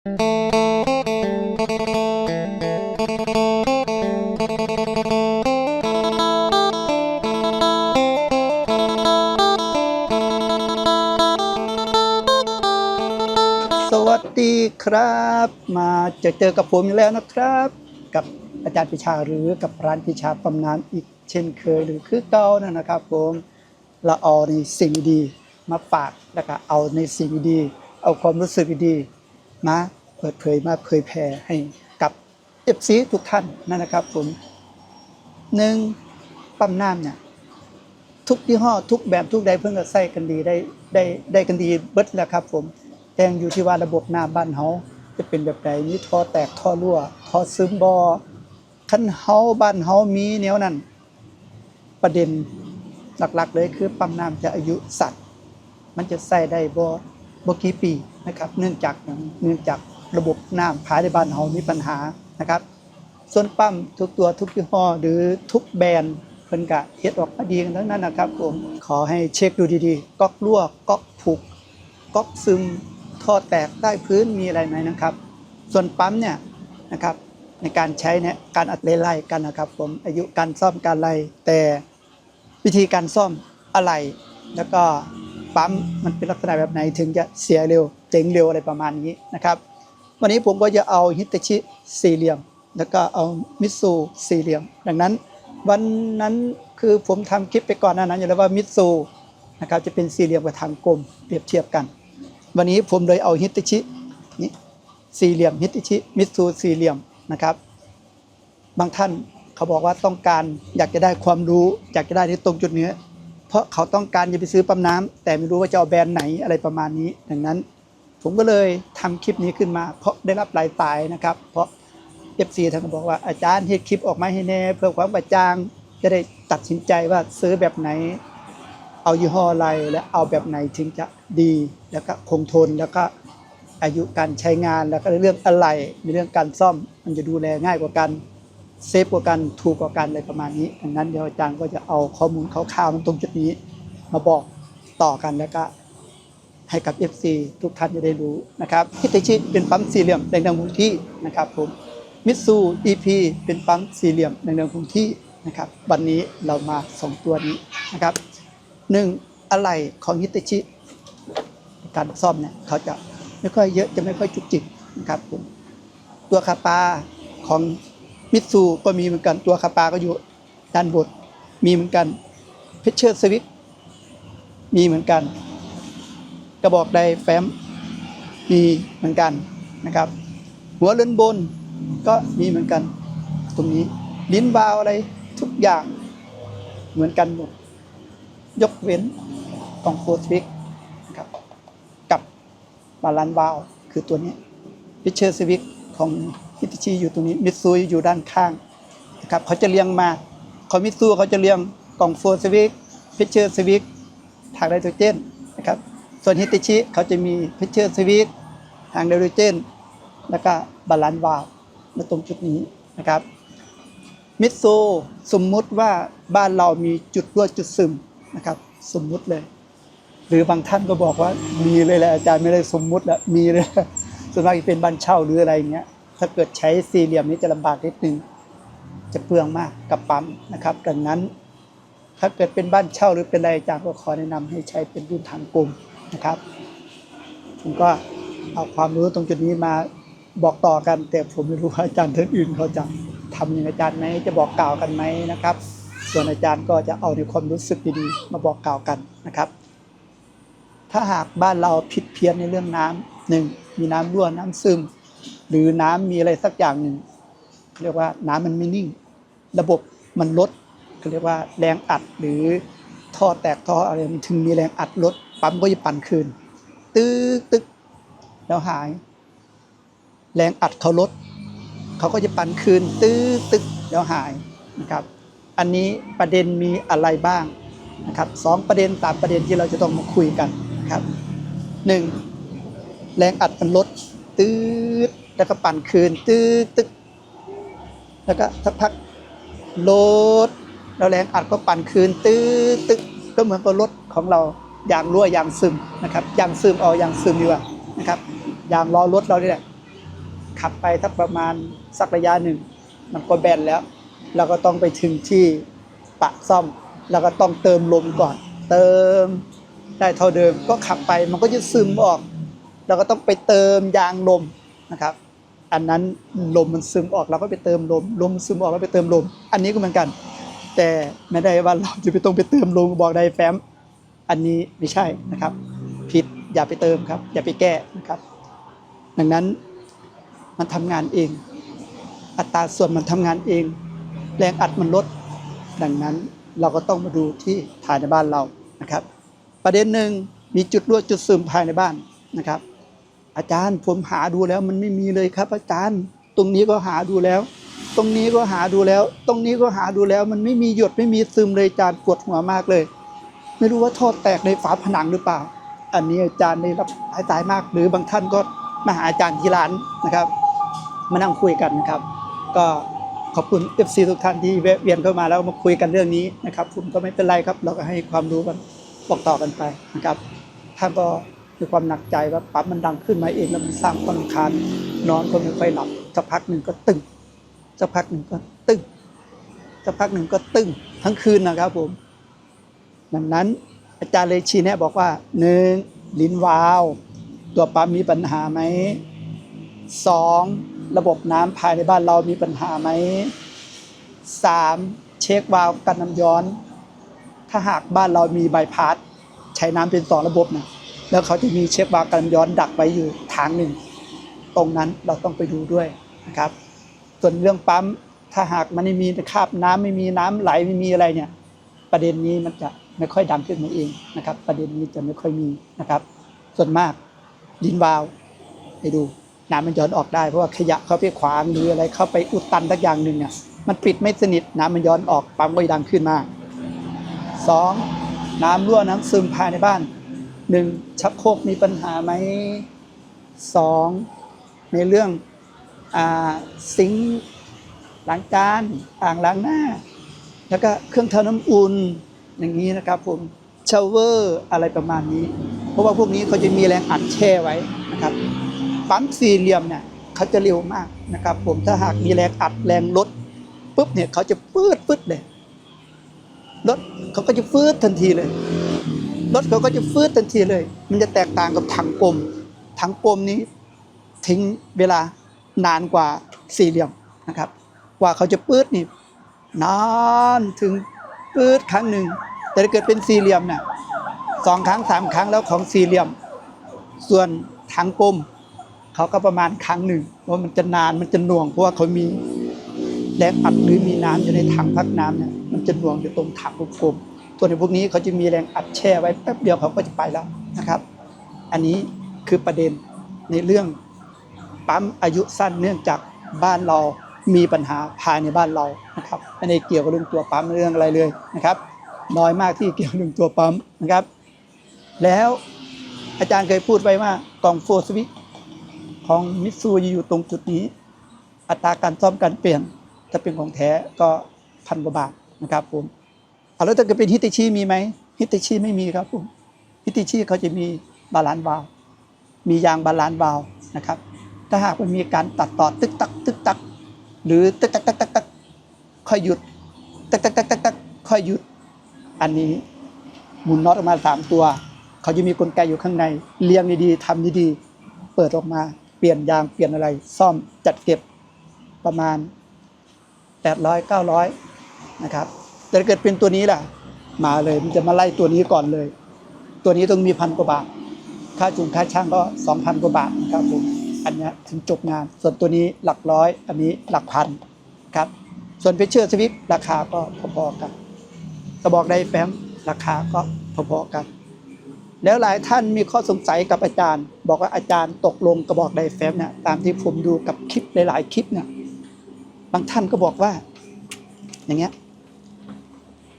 สวัสดีครับ มาเจอเจอกับผมอีกแล้วนะครับ กับอาจารย์ปิชาหรือกับร้านปิชาตำนานอีกเช่นเคยหรือคือเก่านั่นนะครับผมเราเอาในสิ่งดีมาฝากแล้วก็เอาในสิ่งดี เอาความรู้สึกดี มาเปิดเผยมาเผยแผ่ให้กับเอฟซีทุกท่านนั่นนะครับผมหนึ่งปั๊มน้ำเนี่ยทุกยี่ห้อทุกแบบทุกใดเพิ่งก็ใส่กันดีได้ได้ได้กันดีเบิดแล้วครับ ผมแต่งอยู่ที่ว่าระบบน้ำบ้านเฮาจะเป็นแบบใดมีท่อแตกท่อรั่วท่อซึมบ่คันเฮาบ้านเฮามีแนวนั้นประเด็นหลักๆเลยคือปั๊มน้ำจะอายุสั้นมันจะใส่ได้บ่บ่กี่ปี นะครับ เนื่องจากเนื่องจากระบบน้ำภายในบ้านเฮามีปัญหานะครับ ส่วนปั๊มทุกตัวทุกยี่ห้อหรือทุกแบรนด์เพิ่นก็เฮ็ดออกมาดีกันทั้งนั้นนะครับผมขอให้เช็คดูดีๆ ก๊อกรั่วก๊อกผุกก๊อกซึมท่อแตกใต้พื้นมีอะไรไหมนะครับ ส่วนปั๊มเนี่ยนะครับในการใช้เนี่ยการอัดไล่กันนะครับ ผมอายุการซ่อมการไล่แต่วิธีการซ่อมอะไรแล้วก็ ปั๊มมันเป็นลักษณะแบบไหนถึงจะเสียเร็วเจ๋งเร็วอะไรประมาณนี้นะครับ วันนี้ผมก็จะเอาฮิตาชิสี่เหลี่ยม แล้วก็เอามิตซูสี่เหลี่ยม ดังนั้น วันนั้นคือผมทำคลิปไปก่อนหน้านั้นอยู่แล้วว่ามิตซูนะครับจะเป็นสี่เหลี่ยมกับทางกลมเปรียบเทียบกัน วันนี้ผมเลยเอาฮิตาชินี่สี่เหลี่ยมฮิตาชิมิตซูสี่เหลี่ยมนะครับ บางท่านเขาบอกว่าต้องการอยากจะได้ความรู้ อยากจะได้ที่ตรงจุดเนี้ เพราะเขาต้องการจะไปซื้อปั๊มน้ำแต่ไม่รู้ว่าจะเอาแบรนด์ไหนอะไรประมาณนี้ ดังนั้น ผมก็เลยทำคลิปนี้ขึ้นมา เพราะได้รับหลายสายนะครับ เพราะ FC ท่านก็บอกว่าอาจารย์เฮ็ดคลิปออกมาให้แน่เพื่อความกระจ่างจะได้ตัดสินใจว่าซื้อแบบไหน เอายี่ห้ออะไรและเอาแบบไหนถึงจะดีแล้วก็คงทนแล้วก็อายุการใช้งานแล้วก็เรื่องอะไรในเรื่องการซ่อมมันจะดูแลง่ายกว่ากัน เซฟกว่ากันถูกกว่ากันอะไรประมาณนี้ดังนั้นเดี๋ยวอาจารย์ก็จะเอาข้อมูลคร่าวๆมันตรงจุดนี้มาบอกต่อกันแล้วก็ให้กับ FC ทุกท่านจะได้รู้นะครับฮิตาชิเป็นปั๊มสี่เหลี่ยมแดงดังคงที่นะครับผมมิตซู EP เป็นปั๊มสี่เหลี่ยมแดงดังคงที่นะครับวันนี้เรามาสองตัวนี้นะครับหนึ่งอะไรของฮิตาชิการซ่อมเนี่ยเขาจะไม่ค่อยเยอะจะไม่ค่อยจุกจิกนะครับผมตัวคาปาของ มิตซูก็มีเหมือนกันตัวคาปาก็อยู่ด้านบนมีเหมือนกันเพชเชอร์สวิตมีเหมือนกัน กระบอกไดแฟ้มมีเหมือนกันนะครับ หัวเรือนบนก็มีเหมือนกัน ตรงนี้ลิ้นวาวอะไรทุกอย่างเหมือนกันหมด ยกเว้นกล่องโฟสวิกนะครับกับบาลานวาวคือตัวนี้พิเชอร์สวิกของ ฮิตชิอยู่ตรงนี้ มิตซูอยู่ด้านข้างนะครับเขาจะเรียงมาขอมิตซูเขาจะเรียงกล่องโฟร์สวิกพิเชอร์สวิกทางไดโตรเจนนะครับส่วนฮิตชิเขาจะมีเพชเชอร์สวิกทางไดโรเจน แล้วก็บาลานซ์วาล์วมาตรงจุดนี้นะครับมิตซูสมมุติว่าบ้านเรามีจุดรั่วจุดซึมนะครับสมมุติเลย หรือบางท่านก็บอกว่ามีเลยแหละอาจารย์ไม่ได้สมมุติละมีเลยส่วนมากจะเป็นบ้านเช่าหรืออะไรอย่างเงี้ย ถ้าเกิดใช้สี่เหลี่ยมนี้จะลำบากนิดนึง จะเปลืองมากกับปั๊มนะครับ ดังนั้น ถ้าเกิดเป็นบ้านเช่าหรือเป็นอะไรอาจารย์ก็ขอแนะนำให้ใช้เป็นรุ่นทางกลมนะครับ ผมก็เอาความรู้ตรงจุดนี้มาบอกต่อกัน แต่ผมไม่รู้ว่าอาจารย์ท่านอื่นเขาจะทำอย่างอาจารย์ไหมจะบอกกล่าวกันไหมนะครับ ส่วนอาจารย์ก็จะเอาในความรู้สึกดีๆมาบอกกล่าวกันนะครับ ถ้าหากบ้านเราผิดเพี้ยนในเรื่องน้ำหนึ่งมีน้ำรั่วน้ำซึม หรือน้ำมีอะไรสักอย่างหนึ่งเรียกว่าน้ำมันไม่นิ่ง ระบบมันลดเขาเรียกว่าแรงอัดหรือท่อแตกท่ออะไรมันถึงมีแรงอัดลดปั๊มก็จะปั่นคืนตึกตึกแล้วหาย แรงอัดเขาลดเขาก็จะปั่นคืนตึกตึกแล้วหายนะครับ อันนี้ประเด็นมีอะไรบ้างนะครับสองประเด็นสามประเด็นที่เราจะต้องมาคุยกันนะครับหนึ่งแรงอัดมันลดตืด แล้วก็ปั่นคืนตึกตึกแล้วก็สักพักลดแล้วแรงอัดก็ปั่นคืนตึกตึกก็เหมือนกับรถของเรายางรั่วยางซึมนะครับยางซึมเอายางซึมดีกว่านะครับยางล้อรถเราเนี่ยขับไปสักประมาณสักระยะหนึ่ง มันก็แบนแล้ว เราก็ต้องไปถึงที่ปะซ่อม แล้วก็ต้องเติมลมก่อน เติมได้เท่าเดิมก็ขับไปมันก็จะซึมออก เราก็ต้องไปเติมยางลมนะครับ อันนั้นลมมันซึมออกเราก็ไปเติมลม ลมซึมออกแล้วไปเติมลม อันนี้ก็เหมือนกัน แต่ไม่ได้ว่าเราจะไปต้องไปเติมลมบอกได้แฟ้ม อันนี้ไม่ใช่นะครับ ผิดอย่าไปเติมครับ อย่าไปแก้นะครับ ดังนั้นมันทำงานเอง อัตราส่วนมันทำงานเอง แรงอัดมันลด ดังนั้นเราก็ต้องมาดูที่ภายในบ้านเรานะครับ ประเด็นหนึ่งมีจุดรั่วจุดซึมภายในบ้านนะครับ อาจารย์ผมหาดูแล้วมันไม่มีเลยครับ อาจารย์ ตรงนี้ก็หาดูแล้ว ตรงนี้ก็หาดูแล้ว ตรงนี้ก็หาดูแล้ว มันไม่มีหยดไม่มีซึมเลยอาจารย์ปวดหัวมากเลย ไม่รู้ว่าท่อแตกในฝาผนังหรือเปล่า อันนี้อาจารย์ได้รับหายตายมาก หรือบางท่านก็มาหาอาจารย์ที่ร้านนะครับ มานั่งคุยกันนะครับ ก็ขอบคุณ FC ทุกท่านที่แวะเวียนเข้ามาแล้วมาคุยกันเรื่องนี้นะครับผมก็ไม่เป็นไรครับ เราก็ให้ความรู้กันบอกต่อกันไปนะครับท่านก็ มีความหนักใจว่าปั๊บมันดังขึ้นมาเองแล้วมันสร้างความรำคาญนอนก็ไม่ค่อยหลับสักพักหนึ่งก็ตึงสักพักหนึ่งก็ตึงสักพักหนึ่งก็ตึงทั้งคืนนะครับผมดังนั้นอาจารย์เลยชี้แนะบอกว่าหนึ่งลิ้นวาล์วตัวปั๊มมีปัญหาไหมสองระบบน้ำภายในบ้านเรามีปัญหาไหมสามเช็ควาล์วกันน้ำย้อน ถ้าหากบ้านเรามีใบพัดพาสใช้น้ำเป็นสองระบบนะ แล้วเขาจะมีเช็ควากันน้ำย้อนดักไว้อยู่ทางหนึ่ง ตรงนั้นเราต้องไปดูด้วยนะครับ ส่วนเรื่องปั๊มถ้าหากมันไม่มีคราบน้ำไม่มีน้ำไหลไม่มีอะไรเนี่ย ประเด็นนี้มันจะไม่ค่อยดังขึ้นมาเองนะครับ ประเด็นนี้จะไม่ค่อยมีนะครับ ส่วนมากดินวาวไปดูน้ำมันย้อนออกได้เพราะว่าขยะเข้าไปขวางหรืออะไรเข้าไปอุดตันสักอย่างหนึ่งเนี่ยมันปิดไม่สนิทน้ำมันย้อนออกปั๊มก็ดังขึ้นมาสองน้ำรั่วน้ำซึมภายในบ้าน หนึ่งชักโครกมีปัญหาไหมสองในเรื่องอซิงค์ล้างจานอ่างล้างหน้า แล้วก็เครื่องทำน้ำอุ่นอย่างนี้นะครับผมชาวเวอร์อะไรประมาณนี้ เพราะว่าพวกนี้เขาจะมีแรงอัดแช่ไว้นะครับปั๊มสี่เหลี่ยมเนี่ยเขาจะเร็วมากนะครับ ผมถ้าหากมีแรงอัดแรงลดปุ๊บเนี่ยเขาจะปืดปืดเลยรถเขาก็จะฟืดทันทีเลย รถเขาก็จะฟืดทันทีเลย มันจะแตกต่างกับถังกลม ถังกลมนี้ทิ้งเวลานานกว่าสี่เหลี่ยมนะครับ กว่าเขาจะปืดนี่นานถึงปืดครั้งหนึ่ง แต่ถ้าเกิดเป็นสี่เหลี่ยมเนี่ยสองครั้งสามครั้งแล้วของสี่เหลี่ยม ส่วนถังกลมเขาก็ประมาณครั้งหนึ่งเพราะมันจะนานมันจะหน่วงเพราะว่าเขามีแรงอัดหรือมีน้ำอยู่ในถังพักน้ำเนี่ยมันจะหน่วงอยู่ตรงถังกลมๆ ตัวในพวกนี้เขาจะมีแรงอัดแช่ไว้แป๊บเดียวเขาก็จะไปแล้วนะครับ อันนี้คือประเด็นในเรื่องปั๊มอายุสั้นเนื่องจากบ้านเรามีปัญหาภายในบ้านเรานะครับไม่ได้เกี่ยวกับเรื่องตัวปั๊มเรื่องอะไรเลยนะครับ น้อยมากที่เกี่ยวกับเรื่องตัวปั๊มนะครับ แล้วอาจารย์เคยพูดไว้ว่ากล่องโฟสวิตของมิตซูอยู่ตรงจุดนี้ อัตราการซ่อมการเปลี่ยนถ้าเป็นของแท้ก็พันกว่าบาทนะครับผม แล้วถ้าเกิดเป็นฮิตาชิมีไหมฮิตาชิไม่มีครับผมฮิตาชิเขาจะมีบาลานซ์วาลมียางบาลานซ์วาลนะครับ ถ้าหากมันมีการตัดต่อตึกตักตึกตัก หรือตึกตักตักตักตักค่อยหยุดตึกตักตักตักตักค่อยหยุด อันนี้หมุนน็อตออกมาสามตัว เขาจะมีกลไกอยู่ข้างในเรียงดีๆทำดีๆเปิดออกมาเปลี่ยนยางเปลี่ยนอะไร ซ่อมจัดเก็บประมาณ800 900นะครับ แต่เกิดเป็นตัวนี้ล่ะ มาเลยมันจะมาไล่ตัวนี้ก่อนเลย ตัวนี้ต้องมีพันกว่าบาท ค่าจูงค่าช่างก็2,000กว่าบาทนะครับผมอันนี้ถึงจบงาน ส่วนตัวนี้หลักร้อย อันนี้หลักพันครับ ส่วนเพชเชอร์สวิตราคาก็พอๆกันกระบอกไดแฟ้มราคาก็พอๆกัน แล้วหลายท่านมีข้อสงสัยกับอาจารย์ บอกว่าอาจารย์ตกลงกระบอกไดแฟ้มเนี่ยตามที่ผมดูกับคลิปหลายๆคลิปเนี่ยบางท่านก็บอกว่า อย่างเงี้ย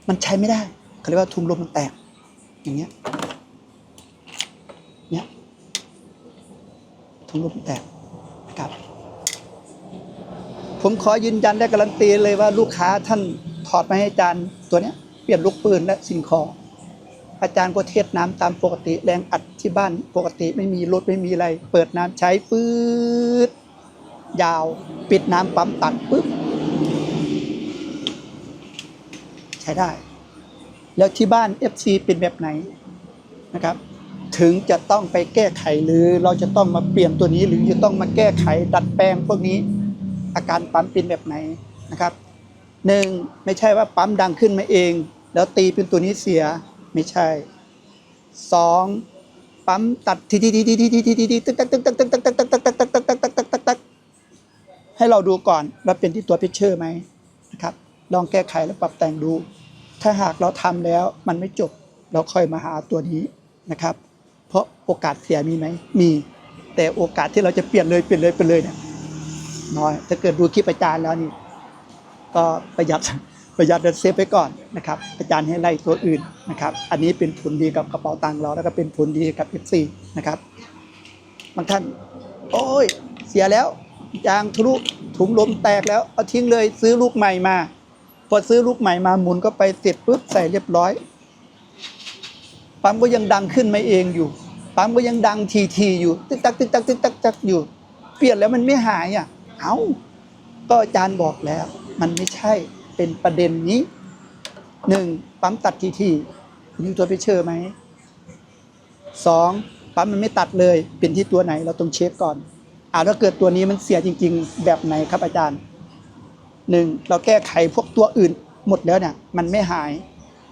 มันใช้ไม่ได้เขาเรียกว่าทุงลมมันแตก อย่างเงี้ยเนี่ยทุงลมมันแตกนะครับ ผมขอยืนยันและการันตีเลยว่าลูกค้าท่านถอดมาให้อาจารย์ตัวเนี้ยเปลี่ยนลูกปืนและสิ่งของอาจารย์ก็เทศน้ำตามปกติแรงอัดที่บ้านปกติไม่มีรถไม่มีอะไร เปิดน้ำใช้ปื๊ดยาว ปิดน้ำปั๊มตัดปุ๊บ ใช้ได้ แล้วที่บ้าน FC เป็นแบบไหนนะครับ ถึงจะต้องไปแก้ไขหรือเราจะต้องมาเปลี่ยนตัวนี้หรือจะต้องมาแก้ไขดัดแปลงพวกนี้ อาการปั๊มเป็นแบบไหนนะครับหนึ่งไม่ใช่ว่าปั๊มดังขึ้นมาเอง แล้วตีเป็นตัวนี้เสียไม่ใช่สองปั๊มตัดทีทีทีทีทีทีทีทีทีตึ๊กตักตึ๊กตักตึ๊กตักตักตักตักตักตักตักตักตักตักตักให้เราดูก่อนว่าเป็นที่ตัวพิเชอร์ไหม ลองแก้ไขและปรับแต่งดู ถ้าหากเราทำแล้วมันไม่จบเราค่อยมาหาตัวนี้นะครับ เพราะโอกาสเสียมีไหมมี แต่โอกาสที่เราจะเปลี่ยนเลยเปลี่ยนเลยเปลี่ยนเลยเนี่ยน้อยถ้าเกิดดูคลิปอาจารย์แล้วนี่ ก็ประหยัดประหยัดเดินเซฟไปก่อนนะครับ อาจารย์ให้ไล่ตัวอื่นนะครับ อันนี้เป็นผลดีกับกระเป๋าตังค์เราแล้วก็เป็นผลดีกับ FC นะครับบางท่าน โอ้ย เสียแล้วยางทะลุถุงลมแตกแล้วเอาทิ้งเลยซื้อลูกใหม่มา พอซื้อลูกใหม่มาหมุนก็ไปเสร็จปุ๊บใส่เรียบร้อย ปั๊มก็ยังดังขึ้นมาเองอยู่ ปั๊มก็ยังดังทีทีอยู่ตึกตักตึกตักตึกตักตักอยู่ เปลี่ยนแล้วมันไม่หายอะ เอ้า ก็อาจารย์บอกแล้ว มันไม่ใช่เป็นประเด็นนี้หนึ่งปั๊มตัดทีทีอยู่ตัวไปเชอร์ไหมสองปั๊มมันไม่ตัดเลยเป็นที่ตัวไหนเราต้องเช็คก่อนอ่าถ้าเกิดตัวนี้มันเสียจริง ๆ แบบไหนครับอาจารย์ หนึ่งเราแก้ไขพวกตัวอื่นหมดแล้วเนี่ยมันไม่หาย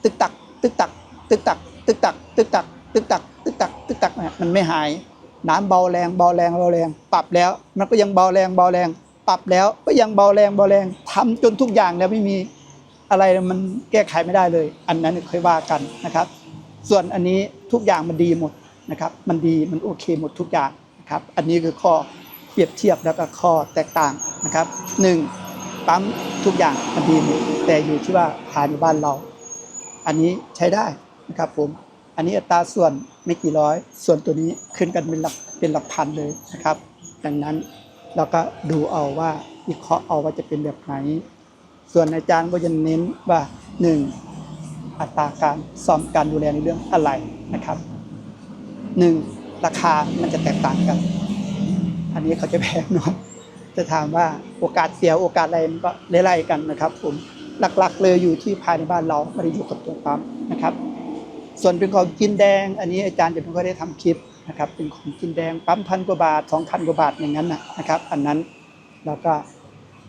ตึกตัก ตึกตัก ตึกตัก ตึกตัก ตึกตัก ตึกตัก ตึกตัก ตึกตักเนี่ยมันไม่หาย น้ำเบาแรงเบาแรงเบาแรง ปรับแล้ว มันก็ยังเบาแรงเบาแรง ปรับแล้วก็ยังเบาแรงเบาแรงทำจนทุกอย่างแล้วไม่มีอะไรมันแก้ไขไม่ได้เลย อันนั้นค่อยว่ากันนะครับ ส่วนอันนี้ทุกอย่างมันดีหมดนะครับ มันดีมันโอเคหมดทุกอย่างนะครับ อันนี้คือข้อเปรียบเทียบแล้วก็ข้อแตกต่างนะครับหนึ่ง ปั๊มทุกอย่างมันดีหมดแต่อยู่ที่ว่าภายในบ้านเรา อันนี้ใช้ได้นะครับผม อันนี้อัตราส่วนไม่กี่ร้อย ส่วนตัวนี้ขึ้นกันเป็นหลักเป็นหลักพันเลยนะครับ ดังนั้นเราก็ดูเอาว่าวิเคราะห์เอาว่าจะเป็นแบบไหน ส่วนอาจารย์ก็จะเน้นว่าหนึ่งอัตราการซ่อมการดูแลในเรื่องอะไรนะครับหนึ่งราคามันจะแตกต่างกัน อันนี้เขาจะแพงหน่อย จะถามว่าโอกาสเสียโอกาสอะไรมันก็ไล่ๆกันนะครับผมหลักๆ เลยอยู่ที่ภายในบ้านเราไม่ได้อยู่กับตัวปั๊มนะครับ ส่วนเป็นของกินแดง อันนี้อาจารย์จะไม่ค่อยได้ทำคลิปนะครับ เป็นของกินแดงปั๊มพันกว่าบาทสองพันกว่าบาทอย่างนั้นนะครับ อันนั้นเราก็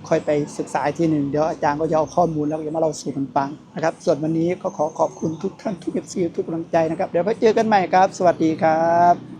ค่อยไปศึกษาที่หนึ่งเดี๋ยวอาจารย์ก็จะเอาข้อมูลแล้วจะมาเล่าสู่กันฟังนะครับ ส่วนวันนี้ก็ขอขอบคุณทุกท่านทุกเอฟซีทุกกำลังใจนะครับ เดี๋ยวไปเจอกันใหม่ครับ สวัสดีครับ